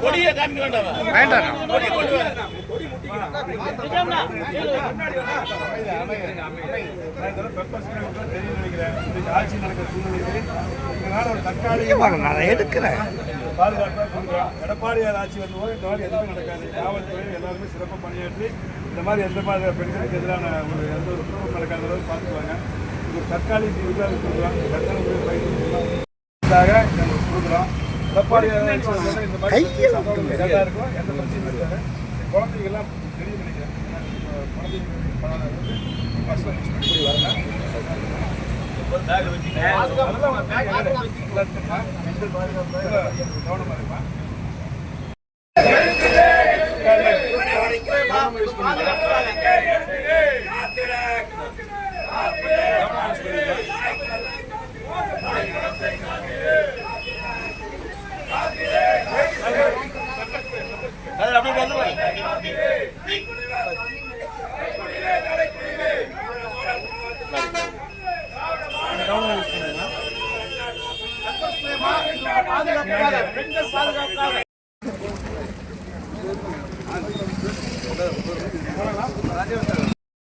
கொடியே காமிக்க வேண்டாம் வேண்டாம் கொடி கொண்டு வா. ஆட்சி நடக்கிற சூழ்நிலையில் இதனால ஒரு தற்காலிக நீங்க வாங்க நான் எடுக்கிறேன் பாதுகாப்பாக கொடுக்குறோம் எடப்பாடியார் ஆட்சி வந்தபோது இந்த மாதிரி எதுவும் நடக்காது காவல்துறை எல்லாருமே சிறப்பாக பணியாற்றி இந்த மாதிரி எந்த மாதிரி பெண்களுக்கு எதிரான ஒரு எந்த ஒரு நடக்காத அளவுக்கு பார்த்துக்குவாங்க இது ஒரு தற்காலிக தீர்வாக கொடுக்குறோம் தற்காலிக பயிற்சிக்காக நாங்கள் கொடுக்குறோம். வந்தோடனே இந்த மாதிரி நல்லா இருக்கும் எந்த பிரச்சனையும் இருக்காது நினைக்கிறேன். வந்து பஸ்ஸில் மிஸ் பண்ணி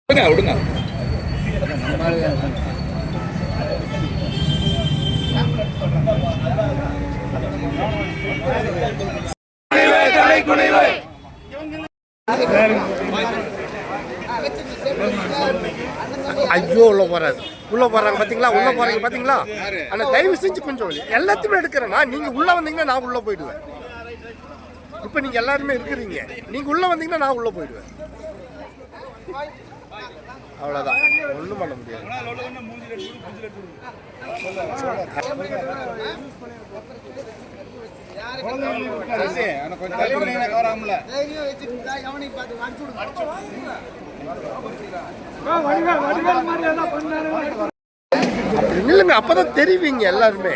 ഒടുങ്ങാ ഒടുങ്ങാ കുണിവേ തലക്കുണിവേ ஐயோ உள்ள போறாரு. உள்ள போறாங்க பாத்தீங்களா? உள்ள போறாங்க பாத்தீங்களா? ஆனா தயவு செஞ்சு கொஞ்சம் எல்லாத்தையுமே எடுக்கிறேன்னா நீங்க உள்ள வந்தீங்கன்னா நான் உள்ள போயிடுவேன். இப்ப நீங்க எல்லாருமே இருக்கிறீங்க. நீங்க உள்ள வந்தீங்கன்னா நான் உள்ள போயிடுவேன். அவ்வளோதான் ஒன்றும் பண்ண முடியாது. நில்லுங்க அப்பதான் தெரிவிங்க எல்லாருமே.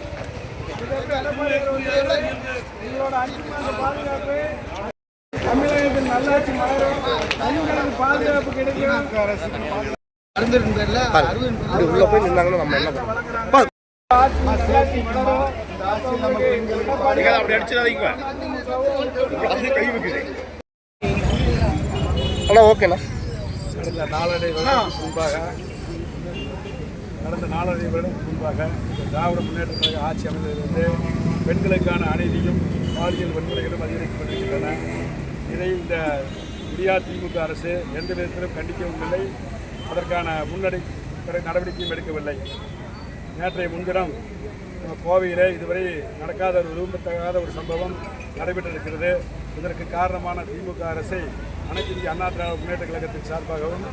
தமிழகத்தில் நல்லாட்சி மலரும் தமிழர்களுக்கு பாதுகாப்பு கிடைக்கும் பாரு, இப்படி உள்ள போய் நின்னாங்கன்னா நம்ம என்ன பண்ணுவோம். அப்படி அடிச்சிடாதீங்க கை அண்ணா ஓகேண்ணா. வருடத்துக்கு முன்பாக கடந்த நாலரை வருடம் முன்பாக திராவிட முன்னேற்ற கழக ஆட்சி அமைந்ததிலிருந்து பெண்களுக்கான அநீதியும் பாலியல் வன்முறைகளும் அதிகரிக்கப்பட்டிருக்கின்றன இதை இந்த இந்தியா திமுக அரசு எந்த விதத்திலும் கண்டிக்கவும் இல்லை. அதற்கான முன்னடை நடவடிக்கையும் எடுக்கவில்லை. நேற்றைய முன்தினம் கோவையில் கோவையிலே இதுவரை நடக்காத ஒரு விரும்பத்தகாத ஒரு சம்பவம் நடைபெற்றிருக்கிறது. இதற்கு காரணமான திமுக அரசை அனைத்து இந்திய அண்ணா திராவிட முன்னேற்ற கழகத்தின் சார்பாகவும்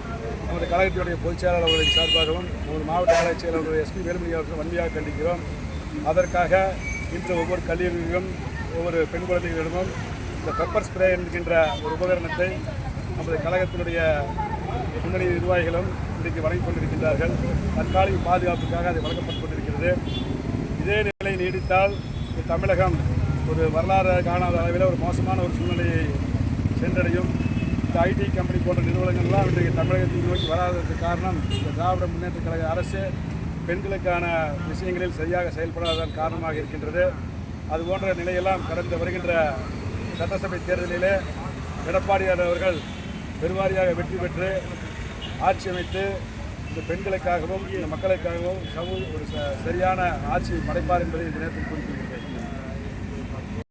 நமது கழகத்தினுடைய பொதுச் செயலாளர் அவர்களின் சார்பாகவும் நமது மாவட்ட கழக செயலாளர் எஸ்பி வேலுமணி அவர்கள் வன்மையாக கண்டிக்கிறோம். அதற்காக இன்று ஒவ்வொரு கல்லூரியிலும் ஒவ்வொரு பெண் குழந்தைகளிடமும் இந்த பெப்பர் ஸ்ப்ரே என்கின்ற ஒரு உபகரணத்தை நமது கழகத்தினுடைய முன்னணி நிர்வாகிகளும் இன்றைக்கு வழங்கிக் கொண்டிருக்கின்றார்கள். தற்காலிக பாதுகாப்புக்காக அது வழங்கப்பட்டுக் கொண்டிருக்கிறது. இதே நிலை நீடித்தால் தமிழகம் ஒரு வரலாறு காணாத அளவில் ஒரு மோசமான ஒரு சூழ்நிலையை சென்றடையும். இந்த ஐடி கம்பெனி போன்ற நிறுவனங்கள்லாம் இன்றைக்கு தமிழகத்தை நோக்கி வராததற்கு காரணம் இந்த திராவிட முன்னேற்ற கழக அரசு. பெண்களுக்கான விஷயங்களில் சரியாக செயல்படாததன் காரணமாக இருக்கின்றது. அதுபோன்ற நிலையெல்லாம் கடந்து வருகின்ற சட்டசபை தேர்தலிலே எடப்பாடியார் அவர்கள் பெருவாரியாக வெற்றி பெற்று ஆட்சி அமைத்து இந்த பெண்களுக்காகவும் இந்த மக்களுக்காகவும் சமூக ஒரு ச- சரியான ஆட்சி மடைப்பார் என்பதை இந்த நேரத்தில் குறிப்பிடுகிறேன்.